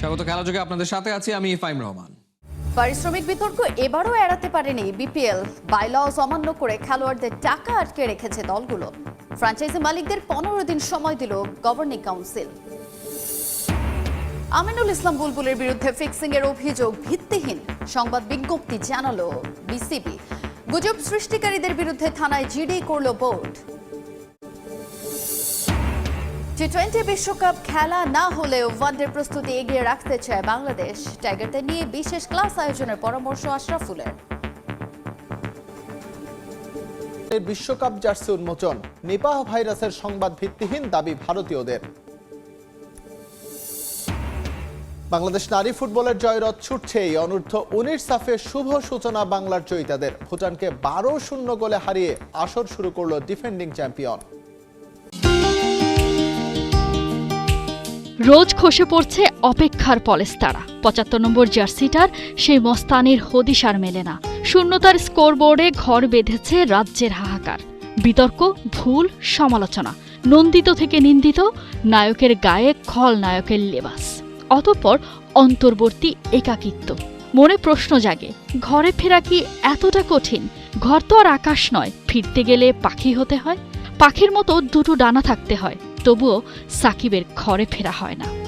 স্বাগত খেলাযোগে আপনাদের সাথে আছি আমি ইফাইম রহমান। পারিশ্রমিক বিতর্ক এবারও এড়াতে পারেনি বিপিএল। বাইলস অমান্য করে খেলোয়াড়দের টাকা আটকে রেখেছে দলগুলো। ফ্র্যাঞ্চাইজি মালিকদের পনেরো দিন সময় দিল গভর্নিং কাউন্সিল আমিনুল ইসলাম বুলবুলের বিরুদ্ধে ফিক্সিং এর অভিযোগ ভিত্তিহীন। সংবাদ বিজ্ঞপ্তি জানালো বিসিবি। গুজব সৃষ্টিকারীদের বিরুদ্ধে থানায় জিডি করল বোর্ড। টি টোয়েন্টি বিশ্বকাপ খেলা না হলেও ওয়ানডে প্রস্তুতি এগিয়ে রাখতে চায় বাংলাদেশ। টাইগারদের নিয়ে বিশেষ ক্লাস আয়োজনের পরামর্শ আশরাফুলের বিশ্বকাপ জার্সি উন্মোচন, নিপাহ ভাইরাসের সংবাদ ভিত্তিহীন দাবি ভারতীয়দের। বাংলাদেশ নারী ফুটবলের জয়রথ ছুটছে এই অনূর্ধ্ব উনিশ সাফে শুভ সূচনা বাংলার জয়িতাদের। ভুটানকে বারো শূন্য গোলে হারিয়ে আসর শুরু করল ডিফেন্ডিং চ্যাম্পিয়ন। রোজ খসে পড়ছে অপেক্ষার পলেস্তারা। পঁচাত্তর নম্বর জার্সিটার সেই মস্তানির হদিশ আর মেলে না। শূন্যতার স্কোরবোর্ডে ঘর বেঁধেছে রাজ্যের হাহাকার। বিতর্ক, ভুল, সমালোচনা, নন্দিত থেকে নিন্দিত, নায়কের গায়ে খল নায়কের লেবাস। অতঃপর অন্তর্বর্তী একাকিত্ব। মনে প্রশ্ন জাগে, ঘরে ফেরা কি এতটা কঠিন? ঘর তো আর আকাশ নয়, ফিরতে গেলে পাখি হতে হয়। পাখির মতো দুটো ডানা থাকতে হয়। তবুও সাকিবের ঘরে ফেরা হয় না।